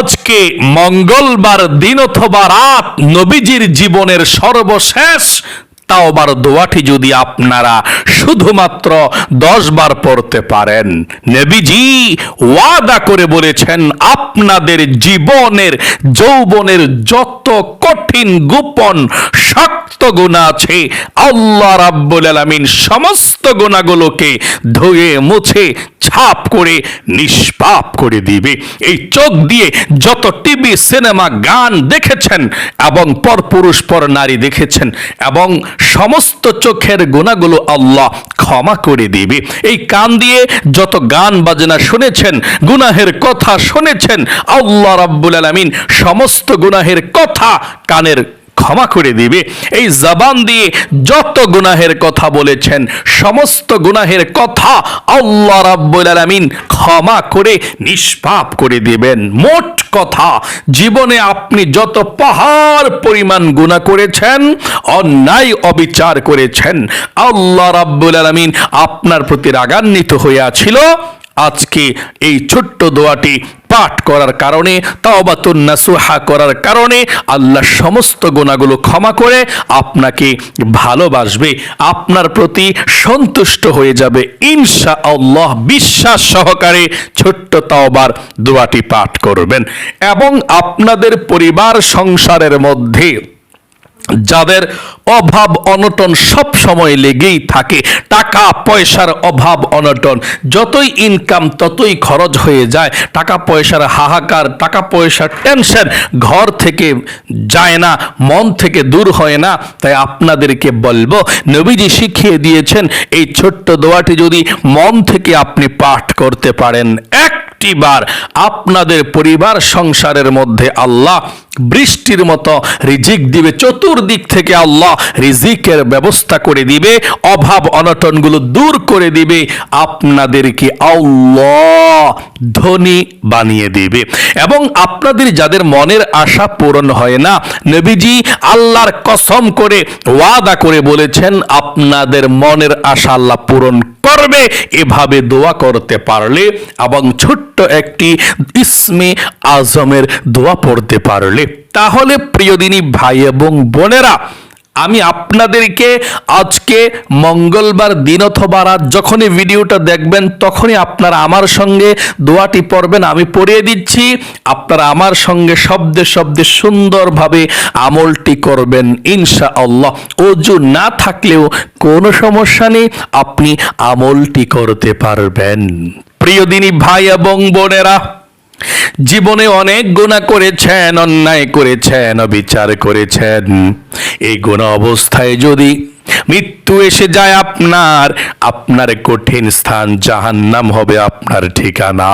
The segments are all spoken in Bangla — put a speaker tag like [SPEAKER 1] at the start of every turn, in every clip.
[SPEAKER 1] আজকে মঙ্গলবার দিন অথবা রাত নবীজির জীবনের সর্বশেষ তাওবার দোয়াটি যদি আপনারা শুধুমাত্র দশ বার পড়তে পারেন। নবীজি ওয়াদা করে বলেছেন, আপনাদের জীবনের, যৌবনের যত কঠিন গোপন শক্ত গুণা আছে, আল্লাহ রাব্বুল আলামিন সমস্ত গুণাগুলোকে ধুয়ে মুছে ছাপ করে, নিষ্পাপ করে দিবে। এই চোখ দিয়ে যত টিভি, সিনেমা, গান দেখেছেন এবং পরপুরুষ পর নারী দেখেছেন এবং সমস্ত চোখের গুণাগুলো আল্লাহ ক্ষমা করে দিবে। এই কান দিয়ে যত গান, বাজনা শুনেছেন, গুনাহের কথা শুনেছেন, আল্লাহ রাব্বুল আলামিন সমস্ত গুনাহের কথা কানের ক্ষমা করে দিবে। এই জবান দিয়ে যত গুনাহের কথা বলেছেন, সমস্ত গুনাহের কথা আল্লাহ রাব্বুল আলামিন ক্ষমা করে নিষ্পাপ করে দিবেন। মোট কথা, জীবনে আপনি যত পাহাড় পরিমাণ গুনাহ করেছেন, অন্যায় অবিচার করেছেন, আল্লাহ রাব্বুল আলামিন আপনার প্রতি রাগান্বিত হইয়াছিল আজকে এই ছোট্ট দোয়াটি পাঠ করার কারণে, তাওবাতুন নাসুহা করার কারণে আল্লাহ সমস্ত গুণাগুলো ক্ষমা করে আপনাকে ভালোবাসবে, আপনার প্রতি সন্তুষ্ট হয়ে যাবে। ইনশা আল্লাহ বিশ্বাস সহকারে ছোট্ট তাওবার দোয়াটি পাঠ করবেন। এবং আপনাদের পরিবার সংসারের মধ্যে যাদের অভাব অনটন সব সময় লেগেই থাকে, টাকা পয়সার অভাব অনটন। যতই ইনকাম ততই খরচ হয়ে যায়, টাকা পয়সার হাহাকার, টাকা পয়সার টেনশন ঘর থেকে যায় না, মন থেকে দূর হয় না। তাই আপনাদেরকে বলব, নবীজি শিখিয়ে দিয়েছেন, এই ছোট্ট দোয়াটি যদি মন থেকে আপনি পাঠ করতে পারেন এক একটিবার আপনাদের পরিবার, সংসারের মধ্যে আল্লাহ বৃষ্টির মতো রিজিক দিবে, চতুর্দিক থেকে আল্লাহ রিজিকের ব্যবস্থা করে দিবে, অভাব অনটনগুলো দূর করে দিবে আপনাদেরকে আল্লাহ ধনী বানিয়ে দিবে? এবং আপনাদের যাদের মনের আশা পূরণ হয় না, নবীজি আল্লাহর কসম করে ওয়াদা করে বলেছেন, আপনাদের মনের আশা আল্লাহ পূরণ করবে, এভাবে দোয়া করতে পারলে এবং ছোট্ট একটি ইসমে আজমের দোয়া পড়তে পারলে তাহলে প্রিয়দিনী ভাই এবং বোনেরা, আমি আপনাদেরকে আজকে মঙ্গলবার দিন অথবা রাত যখনই ভিডিওটা দেখবেন, তখনই আপনারা আমার সঙ্গে দোয়াটি পড়বেন। আমি পড়িয়ে দিচ্ছি, আপনারা আমার সঙ্গে শব্দে শব্দে সুন্দরভাবে আমলটি করবেন ইনশা আল্লাহ অজু না থাকলেও কোনো সমস্যা নেই, আপনি আমলটি করতে পারবেন। প্রিয়দিনী ভাই এবং বোনেরা জীবনে অনেক গুণা করেছেন অন্যায় করেছেন অবিচার করেছেন। এই গুণা অবস্থায় যদি মৃত্যু এসে যায় আপনার। আপনার কঠিন স্থান জাহান্নাম হবে আপনার ঠিকানা।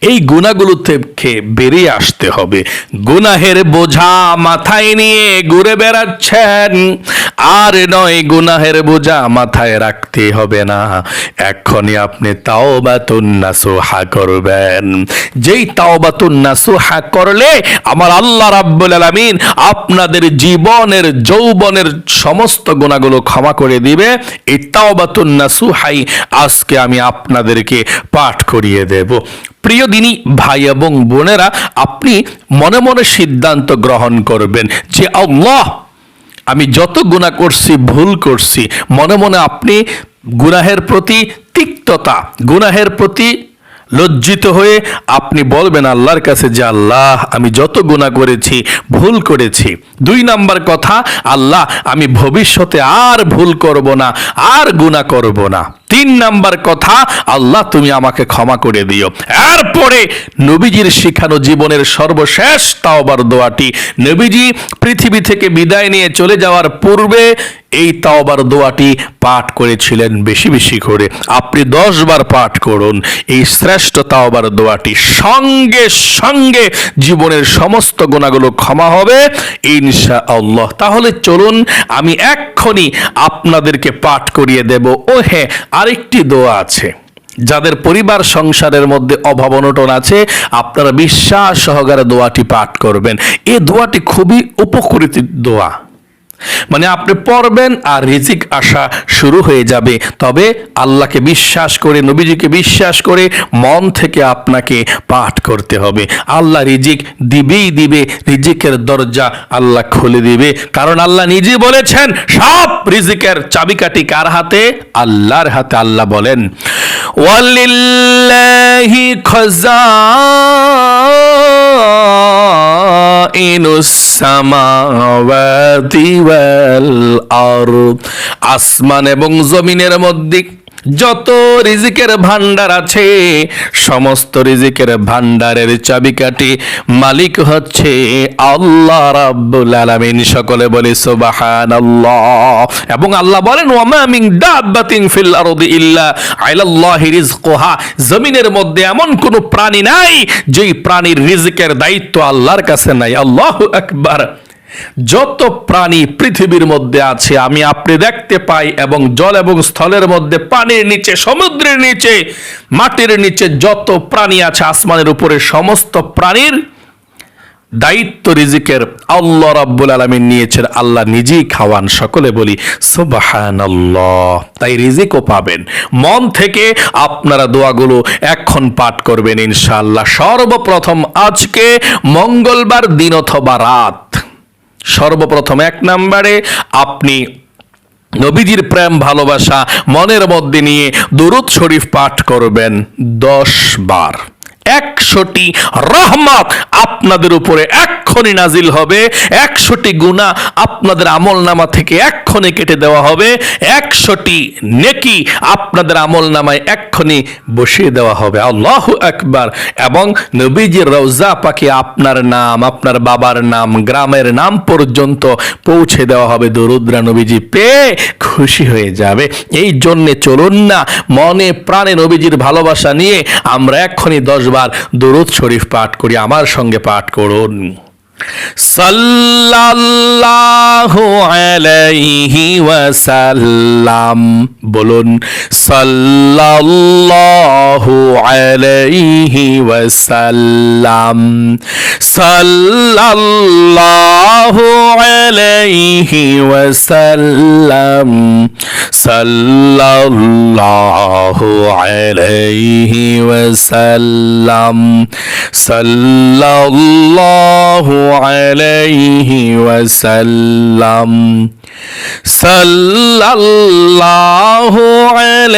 [SPEAKER 1] এই গুণাগুলো থেকে বেরিয়ে আসতে হবে। গুনাহের বোঝা মাথায় নিয়ে ঘুরে বেড়াচ্ছেন। আর নয়, গুনাহের বোঝা মাথায় রাখতে হবে না। এখনই আপনি তাওবাতুন নাসুহা করবেন। যেই তাওবাতুন নাসুহা করলে আমার আল্লাহ রাব্বুল আলামিন আপনাদের জীবনের, যৌবনের সমস্ত গুণাগুলো ক্ষমা করে দিবে। আজকে আমি আপনাদেরকে পাঠ করিয়ে দেব। প্রিয় দিনী, ভাই এবং বোনেরা, আপনি মনে মনে সিদ্ধান্ত গ্রহণ করবেন যে আল্লাহ, আমি যত গুণা করছি, ভুল করছি, মনে মনে আপনি গুনাহের প্রতি তিক্ততা, গুনাহের প্রতি লজ্জিত হয়ে আপনি বলবেন আল্লাহর কাছে যে, আল্লাহ, আমি যত গুণা করেছি, ভুল করেছি। দুই নাম্বার কথা, আল্লাহ, আমি ভবিষ্যতে আর ভুল করব না, আর গুণা করব না। তিন নাম্বার কথা, আল্লাহ তুমি আমাকে ক্ষমা করে দিও। এরপরে নবীজির শিখানো জীবনের সর্বশেষ তাওবার দোয়াটি। নবীজি পৃথিবী থেকে বিদায় নিয়ে চলে যাওয়ার পূর্বে এই তাওবার দোয়াটি পাঠ করেছিলেন বেশি বেশি করে। আপনি দশ বার পাঠ করুন, এই শ্রেষ্ঠ তাওবার দোয়াটি। সঙ্গে সঙ্গে জীবনের সমস্ত গুণাগুলো ক্ষমা হবে ইনশা আল্লাহ তাহলে চলুন, আমি এক্ষুনি আপনাদেরকে পাঠ করিয়ে দেব। ও হ্যাঁ আরেকটি দোয়া আছে। যাদের পরিবার সংসারের মধ্যে অভাব অনটন আছে, আপনারা বিশ্বাস সহকারে দোয়াটি পাঠ করবেন। এ দোয়াটি খুবই উপকৃত দোয়া। মানে আপনি পড়বেন আর রিজিক আসা শুরু হয়ে যাবে। তবে আল্লাহকে বিশ্বাস করে, নবীজিকে বিশ্বাস করে মন থেকে আপনাকে পাঠ করতে হবে। আল্লাহ রিজিক দিবেই দিবে, রিজিকের দরজা আল্লাহ খুলে দিবে। কারণ আল্লাহ নিজে বলেছেন, সব রিজিকের চাবিকাঠি কার হাতে? আল্লাহর হাতে আল্লাহ বলেন, ওয়ালিল্লাহি খাজাইনুস সামাওয়াতি আসমান এবং জমিনের মধ্যে যত রিজিকের ভান্ডার আছে, সমস্ত রিজিকের ভান্ডারের চাবিকাঠি মালিক হচ্ছে আল্লাহ রাব্বুল আলামিন। সকলে বলে সুবহানাল্লাহ। এবং আল্লাহ বলেন, ওয়ামা মিন দাব্বাতিন ফিল আরদি ইল্লা আলাল্লাহি রিজকুহা জমিনের মধ্যে এমন কোন প্রাণী নাই, যেই প্রাণীর রিজিকের দায়িত্ব আল্লাহর কাছে নাই। আল্লাহু আকবার। যত প্রাণী পৃথিবীর মধ্যে আছে, আমি আপনি দেখতে পাই এবং জল এবং স্থলের মধ্যে, পানির নিচে, সমুদ্রের নিচে, মাটির নিচে যত প্রাণী আছে, আসমানের উপরে সমস্ত প্রাণীর দায়িত্ব, রিজিকের আল্লাহ রাব্বুল আলামিন নিয়েছেন। আল্লাহ নিজেই খাওয়ান, সকলে বলি, সুবহানাল্লাহ। তাই রিজিকও পাবেন। মন থেকে আপনারা দোয়াগুলো এখন পাঠ করবেন ইনশাআল্লাহ। সর্বপ্রথম আজকে মঙ্গলবার দিন অথবা রাত। সর্বপ্রথম এক নম্বরে আপনি নবীজির প্রেম, ভালোবাসা, মনের মধ্যে নিয়ে দুরুদ শরীফ পাঠ করবেন দশ বার। একশোটি রহমত আপনাদের উপরে এক্ষণি নাজিল হবে, একশোটি গুণা আপনাদের আমল নামা থেকে এক্ষণি কেটে দেওয়া হবে, একশোটি নেকি আপনাদের আমল নামায় এক্ষণি বসিয়ে দেওয়া হবে। আল্লাহ একবার এবং নবীজির রওজা পাখি আপনার নাম, আপনার বাবার নাম, গ্রামের নাম পর্যন্ত পৌঁছে দেওয়া হবে। দরুদ্রা নবীজি পেয়ে খুশি হয়ে যাবে। এই জন্যে চলুন না, মনে প্রাণে নবীজির ভালোবাসা নিয়ে আমরা এক্ষুনি দশবার দরুদ শরীফ পাঠ করি আমার সঙ্গে পাঠ করুন। সাল্লাল্লাহু আলাইহি ওয়াসাল্লাম বলুন সাল্লাল্লাহু আলাইহি ওয়াসাল্লাম সাল্লাল্লাহু আলাইহি ওয়াসাল্লাম সাল্লাল্লাহু আলাইহি ওয়াসাল্লাম সাল্লাল্লাহু عليه وسلم. صلى الله عليه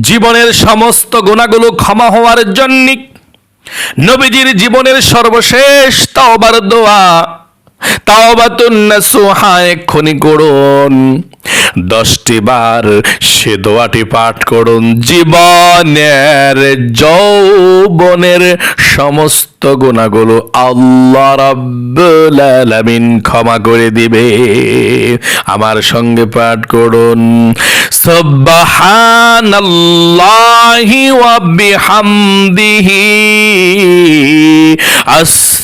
[SPEAKER 1] জীবনের সমস্ত গুণাগুলো ক্ষমা হওয়ার জন্য নবীজির জীবনের সর্বশেষ তাওবার দোয়া, তাওবাতুন নাসুহা খনি করুন দশটি বার সে দোয়াটি পাঠ করুন। জীবনের, যৌবনের সমস্ত গুণাগুলো আল্লাহ রাব্বুল ক্ষমা করে দিবে। আমার সঙ্গে পাঠ করুন। সুবহানাল্লাহি ওয়া বিহামদিহি।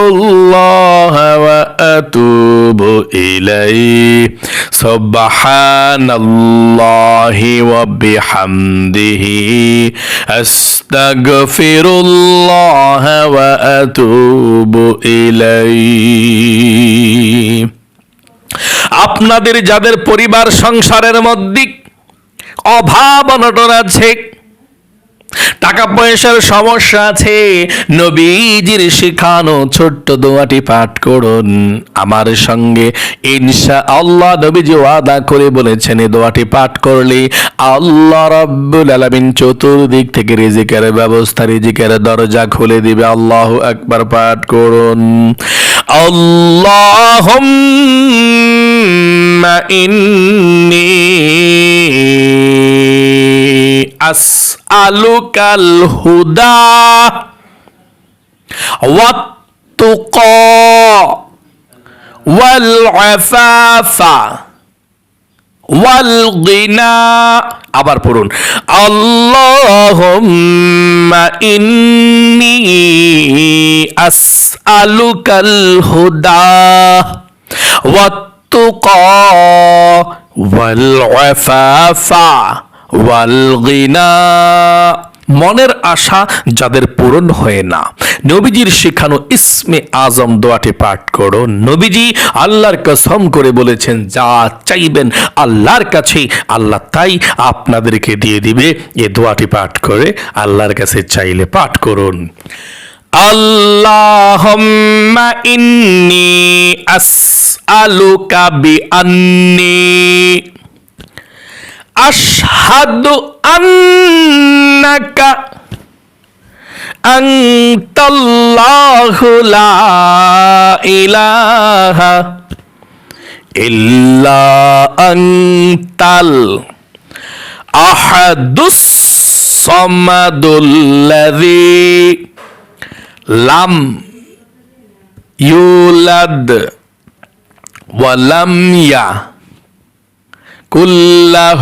[SPEAKER 1] الله وأتوب إليه سبحان الله وبحمده أستغفر الله وأتوب إليه আপনাদের যাদের পরিবার সংসারের মধ্যে অভাব অনটন আছে টাকা পয়সার সমস্যা আছে। নবীজির শেখানো ছোট্ট দোয়াটি পাঠ করুন। আমার সঙ্গে ইনশা আল্লাহ নবীজি ওয়াদা করে বলেছেন, এই দোয়াটি পাঠ করলে আল্লাহ রাব্বুল আলামিন চতুর্দিক থেকে রিজিকের ব্যবস্থা, রিজিকের দরজা খুলে দিবে। আল্লাহ একবার পাঠ করুন। আল্লাহুম্মা ইন্নী أسألك الهدى والتقى والعفاف والغنى আবার পড়ুন আল্লাহুম্মা ইন্নী আসআলুকাল হুদা মনের আশা যাদের পূরণ হয় না, নবীজির শেখানো ইসমে আজম দোয়াটি পাঠ করো। নবীজি আল্লাহর কসম করে বলেছেন, যা চাইবেন আল্লাহর কাছে, আল্লাহ তাই আপনাদেরকে দিয়ে দিবে। এ দোয়াটি পাঠ করে আল্লাহর কাছে চাইলে পাঠ করুন। আল্লাহুম্মা ইন্নি আসআলুকা বিআন্নি আশহাদু আন্নাকা আনতাল্লাহু লা ইলাহা ইল্লা আনতাল আহাদুস সামাদুল্লাযী لم يولد ولم يا كله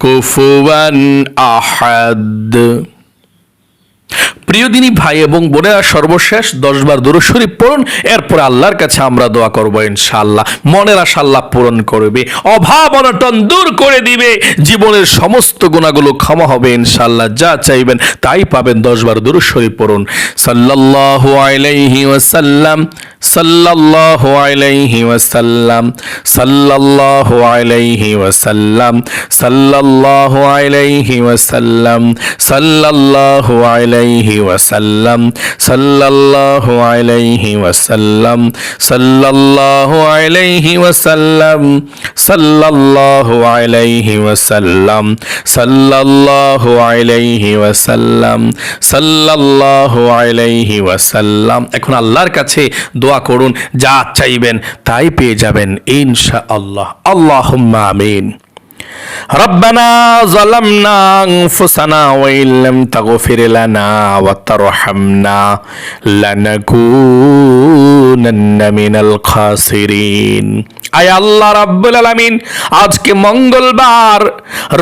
[SPEAKER 1] كفوا أحد. প্রিয় দিনী ভাই এবং বোনেরা সর্বশেষ দশবার দূর শরীফ পড়ুন, এরপর আল্লাহর কাছে আমরা দোয়া করব ইনশাল্লাহ মনের আশা আল্লাহ পূরণ করবে, অভাব অনটন দূর করে দিবে, জীবনের সমস্ত গুণাগুলো ক্ষমা হবে ইনশাল্লাহ যা চাইবেন তাই পাবেন, দশবার দূর শরীফ পড়ুন। সাল্লাহ আলাইহি ওয়াসাল্লাম। সাল্লাল্লাহু আলাইহি ওয়াসাল্লাম, সাল্লাল্লাহু আলাইহি ওয়াসাল্লাম, সাল্লাল্লাহু আলাইহি ওয়াসাল্লাম, সাল্লাল্লাহু আলাইহি ওয়াসাল্লাম, সাল্লাল্লাহু আলাইহি ওয়াসাল্লাম, সাল্লাল্লাহু আলাইহি ওয়াসাল্লাম, সাল্লাল্লাহু আলাইহি ওয়াসাল্লাম, সাল্লাল্লাহু আলাইহি ওয়াসাল্লাম, সাল্লাল্লাহু আলাইহি ওয়াসাল্লাম। এখন আল্লাহর কাছে দোয়া করুন যা চাইবেন তাই পেয়ে যাবেন ইনশা আল্লাহ আল্লাহুম্মা আমিন ربنا ظلمنا أنفسنا وإن لم تغفر لنا وترحمنا لنكونن আজকে মঙ্গলবার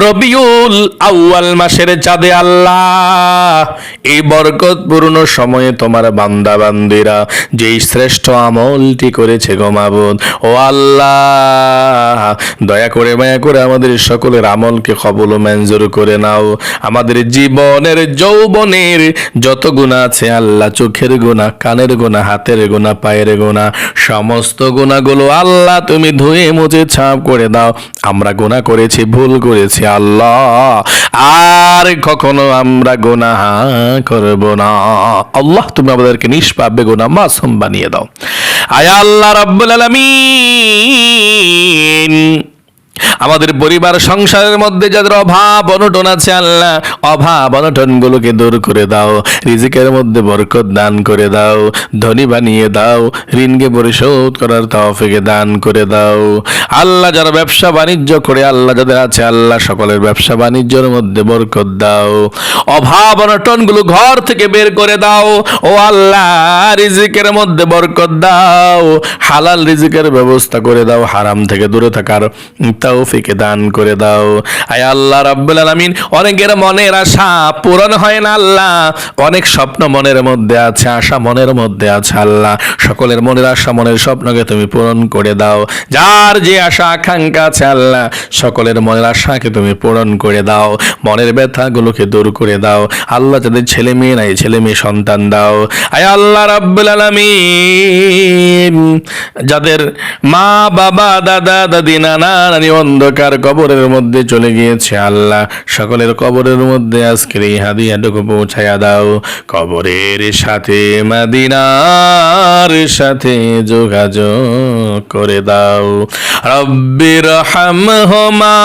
[SPEAKER 1] রবিউল আউয়াল মাসের চাঁদে আল্লাহ, এই বরকতপূর্ণ সময়ে তোমার বান্দা বান্দিরা যেই শ্রেষ্ঠ আমলটি করেছে গোমাবোধ ও আল্লাহ, দয়া করে মায়া করে আমাদের সকলের আমলকে কবল মঞ্জুর করে নাও। আমাদের জীবনের, যৌবনের যত গুণা আছে আল্লাহ, চোখের গুণা কানের গুণা হাতের গুণা পায়ের গুণা, সমস্ত গোনাগুলো আল্লাহ তুমি ধুয়ে মুছে ছাপ করে দাও। আমরা গোনা করেছি, ভুল করেছি, আল্লাহ। আর কখনো আমরা গোনা করব না। আল্লাহ, তুমি আমাদেরকে নিষ্পাপে গোনা মাসুম বানিয়ে দাও। আয়া আল্লাহ রাব্বুল আলামিন। আমাদের পরিবার সংসারের মধ্যে যাদের অভাব, অনটন আছে আল্লাহ, অভাব অনটন গুলোকে দূর করে দাও, রিজিকের মধ্যে বরকত দান করে দাও, ধনী বানিয়ে দাও, ঋণকে পরিশোধ করার তৌফিকে দান করে দাও। আল্লাহ যারা ব্যবসা বাণিজ্য করে, আল্লাহ যাদের আছে, আল্লাহ সকলের ব্যবসা বাণিজ্যের মধ্যে বরকত দাও। অভাব অনটনগুলো ঘর থেকে বের করে দাও। ও আল্লাহ, রিজিকের মধ্যে বরকত দাও। হালাল রিজিকের ব্যবস্থা করে দাও, হারাম থেকে দূরে থাকার তৌফিকে দান করে দাও। আয় আল্লাহ রাব্বুল আলামিন, অনেকের মনের আশা পূরণ হয় না আল্লাহ। অনেক স্বপ্ন মনের মধ্যে আছে, আশা মনের মধ্যে আছে আল্লাহ। সকলের মনের আশা, মনের স্বপ্নকে তুমি পূরণ করে দাও। যার যে আশা, আকাঙ্ক্ষা আছে আল্লাহ, সকলের মনের আশাকে তুমি পূরণ করে দাও। মনের ব্যথাগুলোকে দূর করে দাও। আল্লাহ যাদের ছেলে মেয়ে নাই, ছেলে মেয়ে সন্তান দাও। আয় আল্লাহ রাব্বুল আলামিন, যাদের মা, বাবা, দাদা, দাদি, নানা, নানি অন্ধকার কবরের মধ্যে চলে গিয়েছে আল্লাহ। সকলের কবরের মধ্যে আজকের এই হাদিয়াটুকু পৌঁছায়া দাও। কবরের সাথে মাদিনার সাথে যোগাযোগ করে দাও। রব্বির হামহুমা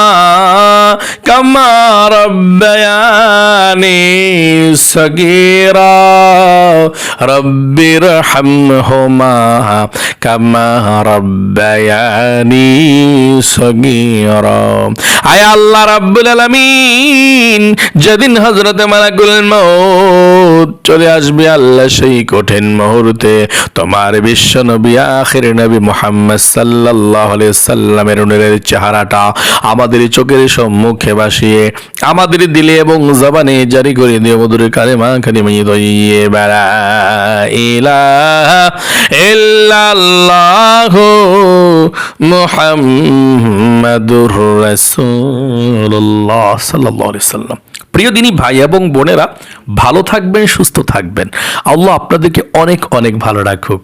[SPEAKER 1] কামা রব্বায়ানি সগীরা। রব্বির হামহুমা কামা রব্বায়ানি সগীরা। আয় আল্লাহ রাব্বুল আলামিন, যেদিন হযরতে মালাকুল মউত চলে আসবে আল্লাহ সেই কঠিন মুহূর্তে, তোমার বিশ্ব নবী, আখির নবী মুহাম্মদ সাল্লাল্লাহু আলাইহি সাল্লামের নূরের চেহারাটা আমাদের চোখের সম্মুখে ভাসিয়ে, আমাদের দিলে এবং জবানে জারি করে দিও মধুর কালেমা কালিমা দইয়ে বেড়া ইলাহা ইল্লাল্লাহু মুহাম্মাদুর রাসূলুল্লাহ সাল্লাল্লাহু আলাইহি সাল্লাম প্রিয় দিনী ভাই এবং বোনেরা, ভালো থাকবেন, সুস্থ থাকবেন। আল্লাহ আপনাদেরকে অনেক অনেক ভালো রাখুক।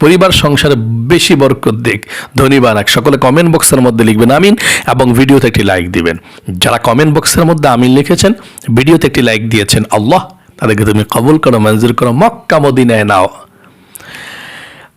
[SPEAKER 1] পরিবার, সংসারে বেশি বরকত দিক। ধনী বানাক। সকলে কমেন্ট বক্সের মধ্যে লিখবেন আমিন এবং ভিডিওতে একটি লাইক দিবেন। যারা কমেন্ট বক্সের মধ্যে আমিন লিখেছেন, ভিডিওতে একটি লাইক দিয়েছেন, আল্লাহ তাদেরকে তুমি কবুল করো, মঞ্জুর করো, মক্কা, মদিনায় নাও।